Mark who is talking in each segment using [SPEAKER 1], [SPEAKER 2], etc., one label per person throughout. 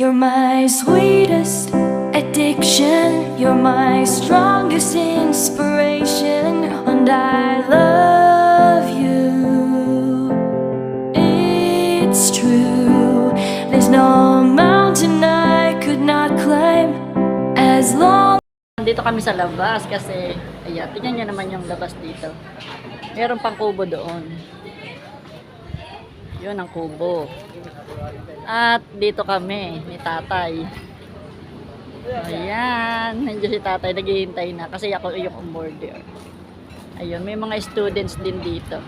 [SPEAKER 1] You're my sweetest addiction. You're my strongest inspiration. And I love you. It's true. There's no mountain I could not climb as long.
[SPEAKER 2] Dito kami sa labas kasi, ayan, tingnan niyo naman yung labas dito. Meron pang kubo doon. Yun ang kubo. At dito kami, ni tatay. Ayan, nandiyan si tatay, naghihintay na kasi ako yung onboarder. Ayun, may mga students din dito.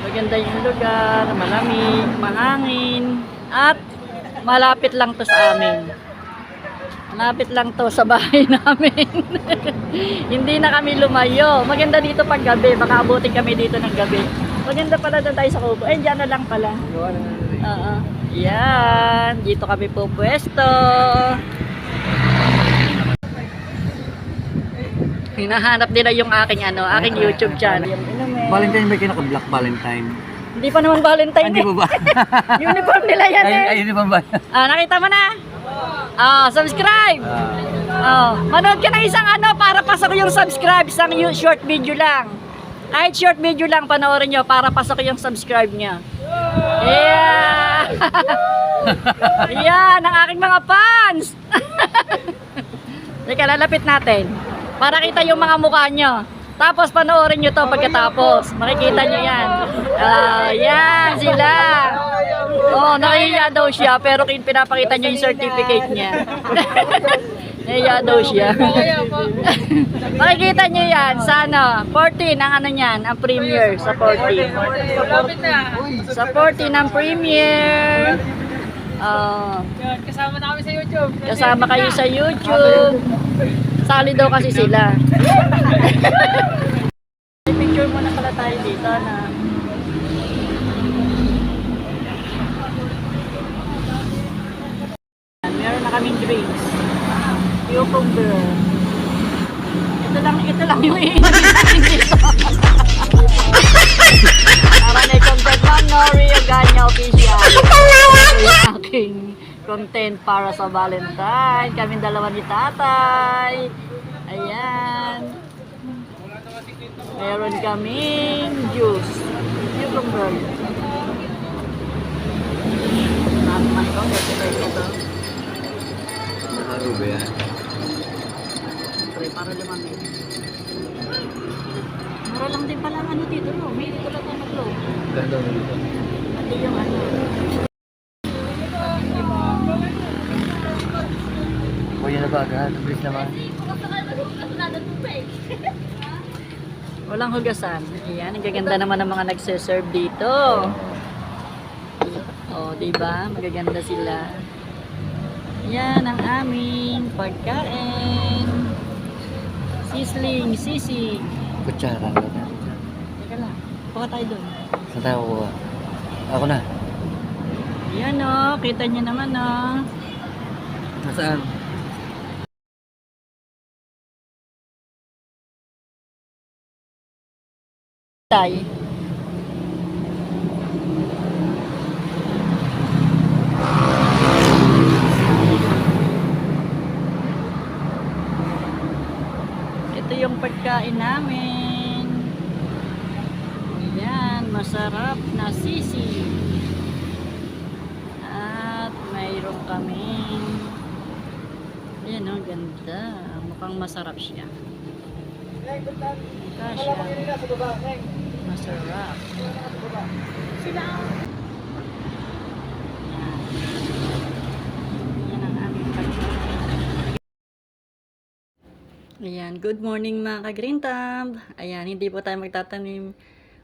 [SPEAKER 2] Maganda yung lugar, malamig, mahangin, at malapit lang to sa amin. Malapit lang to sa bahay namin. Hindi na kami lumayo. Maganda dito pag gabi. Baka abutin kami dito ng gabi. Maganda pala doon tayo sa kubo. Eh, dyan na lang pala. Oo. Yan. Dito kami po pwesto. Hinahanap nila yung aking ano, aking YouTube channel.
[SPEAKER 3] Valentine ba kayo naka-black Valentine?
[SPEAKER 2] Hindi pa naman Valentine
[SPEAKER 3] Hindi
[SPEAKER 2] eh.
[SPEAKER 3] po ba?
[SPEAKER 2] Uniform nila yan
[SPEAKER 3] Ayun,
[SPEAKER 2] eh.
[SPEAKER 3] ayun di ba?
[SPEAKER 2] Ah, nakita mo na? Ah, subscribe. Oh, manood ka ng isang ano para pasok yung subscribe, isang yu- short video lang. Kahit short video lang panoorin nyo para pasok yung subscribe niya. Yeah! Yan, ang aking mga fans! Teka, lalapit natin. Para kita yung mga mukha nyo. Tapos panoorin nyo to pagkatapos. Makikita nyo yan. Ah, yan sila. Oh, nakihiya daw siya pero pinapakita niya yung certificate niya. Nahiya daw siya. Makikita niyo yan sa ano, 14 ang ano niyan, ang premiere sa 14. Sa 14 ang premiere. Oh,
[SPEAKER 4] Kasama na kami sa YouTube.
[SPEAKER 2] kasama kayo sa YouTube. Sali daw kasi sila. content para sa Valentine. Kaming dalawa ni tatay. Ayan. Meron kaming juice. Cucumber. Naman ko.
[SPEAKER 3] Nakaro ba yan?
[SPEAKER 2] Para lumamig. Mura lang din pala ano dito? May dito lang ang maglo.
[SPEAKER 3] Ganda dito.
[SPEAKER 2] Pati yung ano.
[SPEAKER 3] O yun na ba agad? Bilis naman.
[SPEAKER 2] Walang hugasan. Ayan, ang gaganda naman ng mga nagse-serve dito. Oh, di ba? Magaganda sila. Yan ang aming pagkain. Sisling, sisig.
[SPEAKER 3] Kutsara. Ano
[SPEAKER 2] Teka lang. Puka tayo doon.
[SPEAKER 3] Saan tayo kukuha? Ako na.
[SPEAKER 2] Yan o, kita niyo naman o.
[SPEAKER 3] Nasaan?
[SPEAKER 2] Tay. Ito yung pagkain namin. Yan, masarap na sisi. At mayroon kaming Ayan o, ganda. Mukhang masarap siya. Siya. Masarap. Pagkain. Ayan, good morning mga ka-Green Thumb. Ayan, hindi po tayo magtatanim.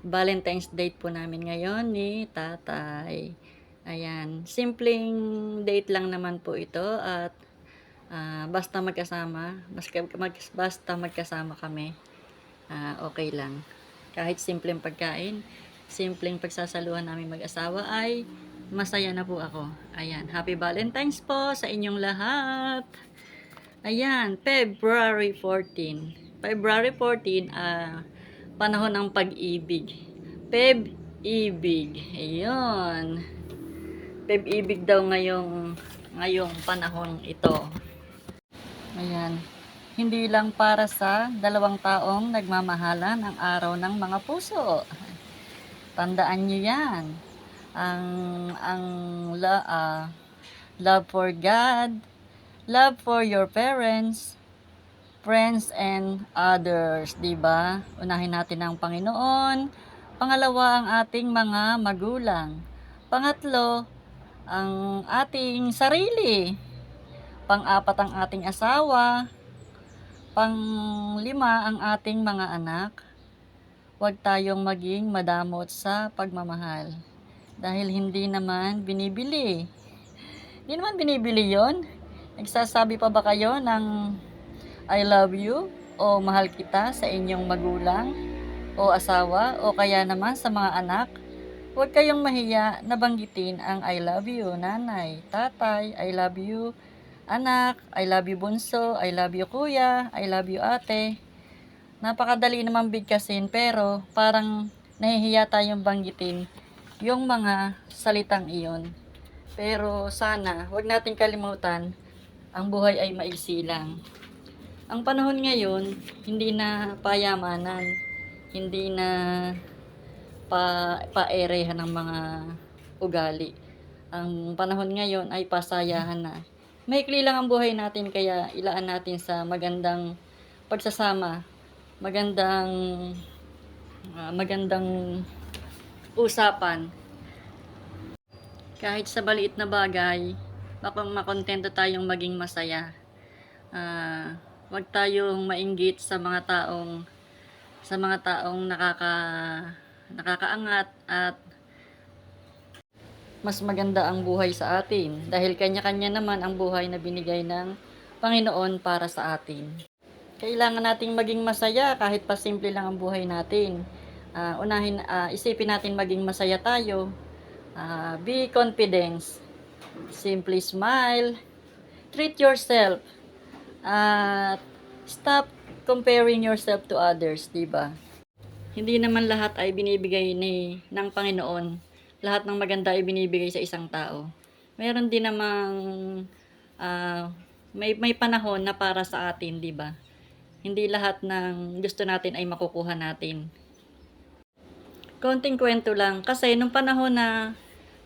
[SPEAKER 2] Valentine's date po namin ngayon ni tatay. Ayan, simpleng date lang naman po ito at ah, basta magkasama, basta, mag, basta magkasama kami, ah, okay lang. Kahit simpleng pagkain, simpleng pagsasaluhan namin mag-asawa ay masaya na po ako. Ayan, happy Valentine's po sa inyong lahat. Ayan, February 14. February 14, ah, panahon ng pag-ibig. Feb-ibig. Ayun. pag-ibig daw ngayong ngayong panahon ito. Ayan. Hindi lang para sa dalawang taong nagmamahalan ang araw ng mga puso. Tandaan niyo 'yan. Ang ang la, ah, love for God, love for your parents, friends and others, 'di ba? Unahin natin ang Panginoon. Pangalawa ang ating mga magulang. Pangatlo, ang ating sarili. Pang-apat ang ating asawa. Pang-lima ang ating mga anak. Huwag tayong maging madamot sa pagmamahal. Dahil hindi naman binibili. Hindi naman binibili yon. Nagsasabi pa ba kayo ng I love you o mahal kita sa inyong magulang o asawa o kaya naman sa mga anak? Huwag kayong mahiya na banggitin ang I love you, nanay, tatay, I love you, anak, I love you bunso, I love you kuya, I love you ate. Napakadali naman bigkasin pero parang nahihiya tayong banggitin yung mga salitang iyon. Pero sana, wag nating kalimutan, ang buhay ay maigsi lang. Ang panahon ngayon, hindi na payamanan, hindi na pa paerehan ng mga ugali. Ang panahon ngayon ay pasayahan na. Maikli lang ang buhay natin kaya ilaan natin sa magandang pagsasama, magandang ah, magandang usapan. Kahit sa baliit na bagay, makontento tayong maging masaya. Ah, wag tayong mainggit sa mga taong sa mga taong nakaka nakakaangat at mas maganda ang buhay sa atin dahil kanya-kanya naman ang buhay na binigay ng Panginoon para sa atin. Kailangan nating maging masaya kahit pa simple lang ang buhay natin. Ah, unahin ah, isipin natin maging masaya tayo. Ah, be confidence. Simply smile. Treat yourself. At stop comparing yourself to others, 'di ba? Hindi naman lahat ay binibigay ni ng Panginoon. Lahat ng maganda ay binibigay sa isang tao. Meron din namang ah, may may panahon na para sa atin, 'di ba? Hindi lahat ng gusto natin ay makukuha natin. Konting kwento lang kasi nung panahon na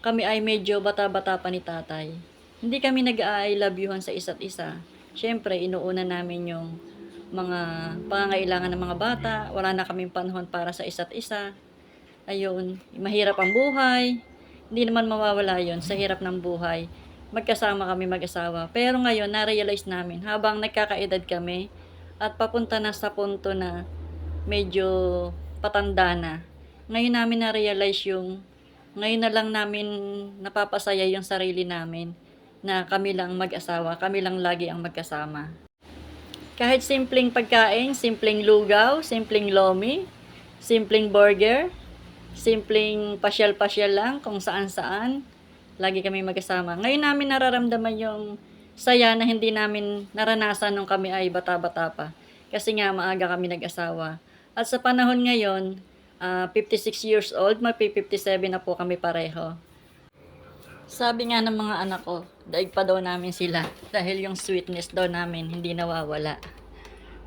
[SPEAKER 2] kami ay medyo bata-bata pa ni tatay, hindi kami nag-I love youhan sa isa't isa. Siyempre, inuuna namin yung mga pangangailangan ng mga bata. Wala na kaming panahon para sa isa't isa. Ayun, mahirap ang buhay. Hindi naman mawawala yon sa hirap ng buhay. Magkasama kami mag-asawa. Pero ngayon, na-realize namin, habang nagkakaedad kami, at papunta na sa punto na medyo patanda na, ngayon namin na-realize yung, ngayon na lang namin napapasaya yung sarili namin na kami lang mag-asawa, kami lang lagi ang magkasama. Kahit simpleng pagkain, simpleng lugaw, simpleng lomi, simpleng burger, simpleng pasyal-pasyal lang kung saan-saan, lagi kami magkasama. Ngayon namin nararamdaman yung saya na hindi namin naranasan nung kami ay bata-bata pa. Kasi nga maaga kami nag-asawa. At sa panahon ngayon, ah, 56 years old, magpi-57 na po kami pareho. Sabi nga ng mga anak ko, daig pa daw namin sila dahil yung sweetness daw namin hindi nawawala.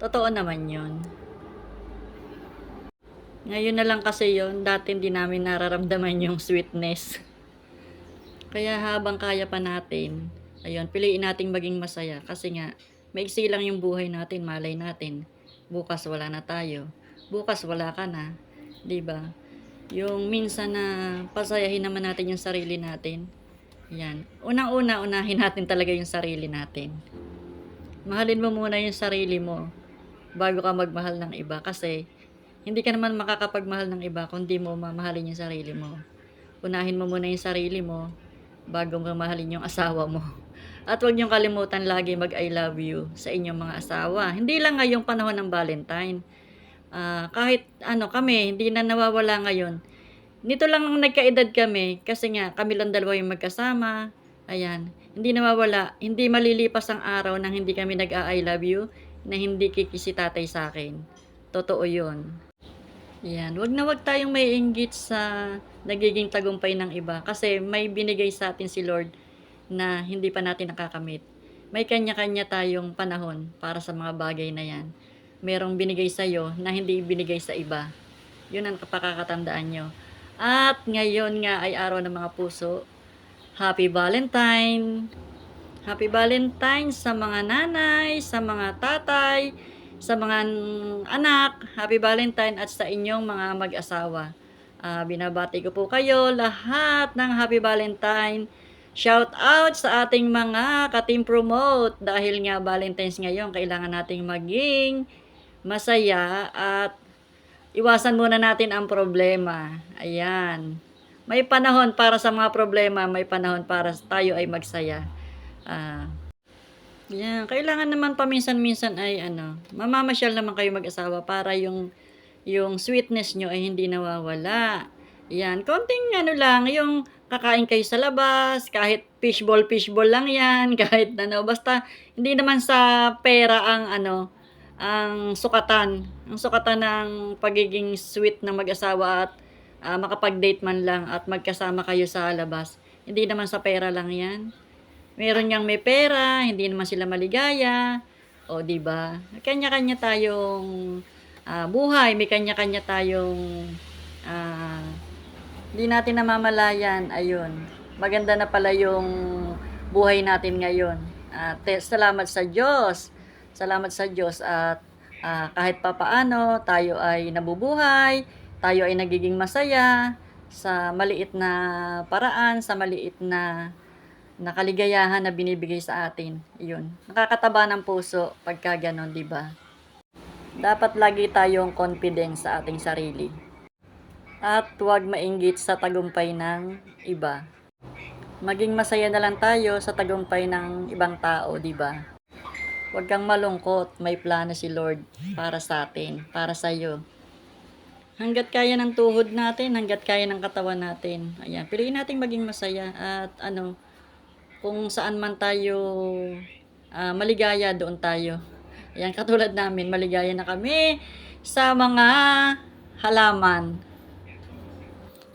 [SPEAKER 2] Totoo naman yun. Ngayon na lang kasi yon dati hindi namin nararamdaman yung sweetness. Kaya habang kaya pa natin, ayun, piliin nating maging masaya kasi nga, maiksi lang yung buhay natin, malay natin. Bukas wala na tayo. Bukas wala ka na. 'di ba? Yung minsan na pasayahin naman natin yung sarili natin. Yan. Unang-una, unahin natin talaga yung sarili natin. Mahalin mo muna yung sarili mo bago ka magmahal ng iba kasi hindi ka naman makakapagmahal ng iba kung di mo mamahalin yung sarili mo. Unahin mo muna yung sarili mo bago mo mahalin yung asawa mo. At huwag niyong kalimutan lagi mag I love you sa inyong mga asawa. Hindi lang ngayong panahon ng Valentine. Ah, kahit ano kami, hindi na nawawala ngayon. Nito lang nung nagkaedad kami, kasi nga kami lang dalawa yung magkasama. Ayan, hindi nawawala, hindi malilipas ang araw nang hindi kami nag-I love you, na hindi kikisi tatay sa akin. Totoo yun. Yan, wag na wag tayong may inggit sa nagiging tagumpay ng iba kasi may binigay sa atin si Lord na hindi pa natin nakakamit. May kanya-kanya tayong panahon para sa mga bagay na yan. Merong binigay sa iyo na hindi binigay sa iba. Yun ang pakakatandaan nyo. At ngayon nga ay araw ng mga puso. Happy Valentine! Happy Valentine sa mga nanay, sa mga tatay, sa mga anak. Happy Valentine at sa inyong mga mag-asawa. Ah, binabati ko po kayo lahat ng Happy Valentine. Shout out sa ating mga ka-team promote dahil nga Valentine's ngayon kailangan nating maging masaya at iwasan muna natin ang problema. Ayan. May panahon para sa mga problema, may panahon para tayo ay magsaya. Ah, yan, kailangan naman paminsan-minsan ay ano, mamamasyal naman kayo mag-asawa para yung yung sweetness nyo ay hindi nawawala. Yan, konting ano lang, yung kakain kayo sa labas, kahit fishball, fishball lang yan, kahit ano, basta hindi naman sa pera ang ano, ang sukatan. Ang sukatan ng pagiging sweet ng mag-asawa at ah, makapag-date man lang at magkasama kayo sa labas. Hindi naman sa pera lang yan. Meron niyang may pera, hindi naman sila maligaya. O, di ba? Kanya-kanya tayong ah, buhay, may kanya-kanya tayong ah, hindi natin namamalayan. Ayun. Maganda na pala yung buhay natin ngayon. At te- salamat sa Diyos. Salamat sa Diyos at ah, kahit papaano tayo ay nabubuhay, tayo ay nagiging masaya sa maliit na paraan, sa maliit na na kaligayahan na binibigay sa atin. Yun. Nakakataba ng puso pagka ganon, di ba? Dapat lagi tayong confident sa ating sarili. At huwag mainggit sa tagumpay ng iba. Maging masaya na lang tayo sa tagumpay ng ibang tao, di ba? Huwag kang malungkot, may plano si Lord para sa atin, para sa iyo. Hanggat kaya ng tuhod natin, hanggat kaya ng katawan natin. Ayan, piliin nating maging masaya at ano, kung saan man tayo ah, maligaya, doon tayo. Ayan, katulad namin, maligaya na kami sa mga halaman.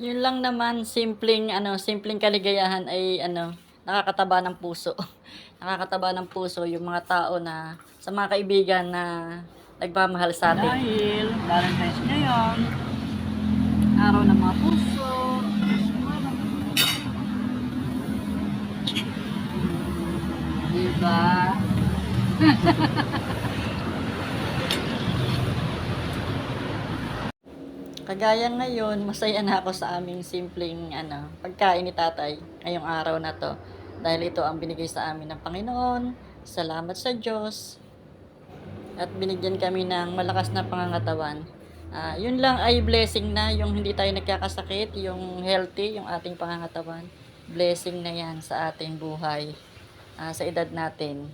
[SPEAKER 2] Yun lang naman, simpleng, ano, simpleng kaligayahan ay, ano, nakakataba ng puso. nakakataba ng puso yung mga tao na, sa mga kaibigan na nagmamahal sa atin.
[SPEAKER 5] Dahil Valentine's ngayon, araw ng mga puso, diba?
[SPEAKER 2] Kagaya ngayon, masaya na ako sa aming simpleng ano, pagkain ni tatay ngayong araw na to. Dahil ito ang binigay sa amin ng Panginoon. Salamat sa Diyos. At binigyan kami ng malakas na pangangatawan. Ah, yun lang ay blessing na yung hindi tayo nagkakasakit, yung healthy, yung ating pangangatawan. Blessing na yan sa ating buhay, ah, sa edad natin.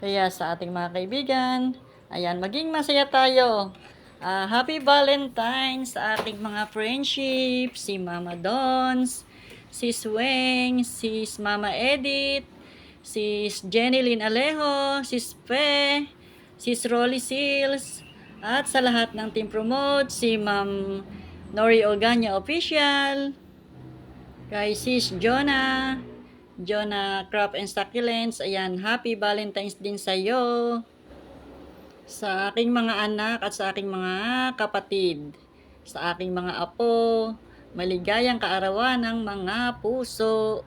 [SPEAKER 2] Kaya sa ating mga kaibigan, ayan, maging masaya tayo. Ah, happy Valentine's sa ating mga friendship, si Mama Dons, si Sweng, si Mama Edith, si Jenny Lynn Alejo, si Spe, si Rolly Seals, at sa lahat ng Team Promote, si Ma'am Nori Oganya Official, kay Sis Jonah, Jonah Crop and Succulents, ayan, happy Valentine's din sa iyo sa aking mga anak at sa aking mga kapatid, sa aking mga apo, maligayang kaarawan ng mga puso.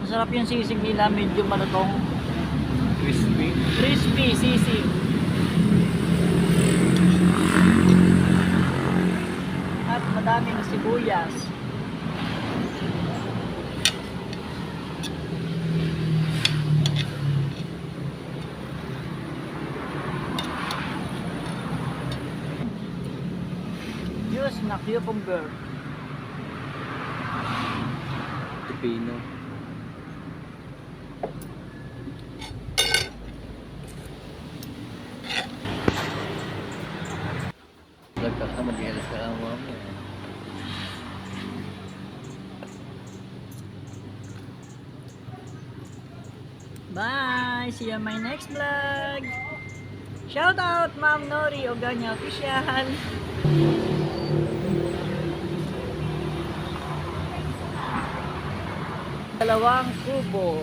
[SPEAKER 5] Masarap yung sisig nila, medyo malutong.
[SPEAKER 3] Crispy.
[SPEAKER 5] Crispy sisig. At madaming sibuyas. Juice na cucumber.
[SPEAKER 3] Pipino. Lagka ka, mag-ialas ka ang mga mo.
[SPEAKER 2] Bye! See you on my next vlog! Shout out Ma'am Nori Oganya Official! Dalawang kubo.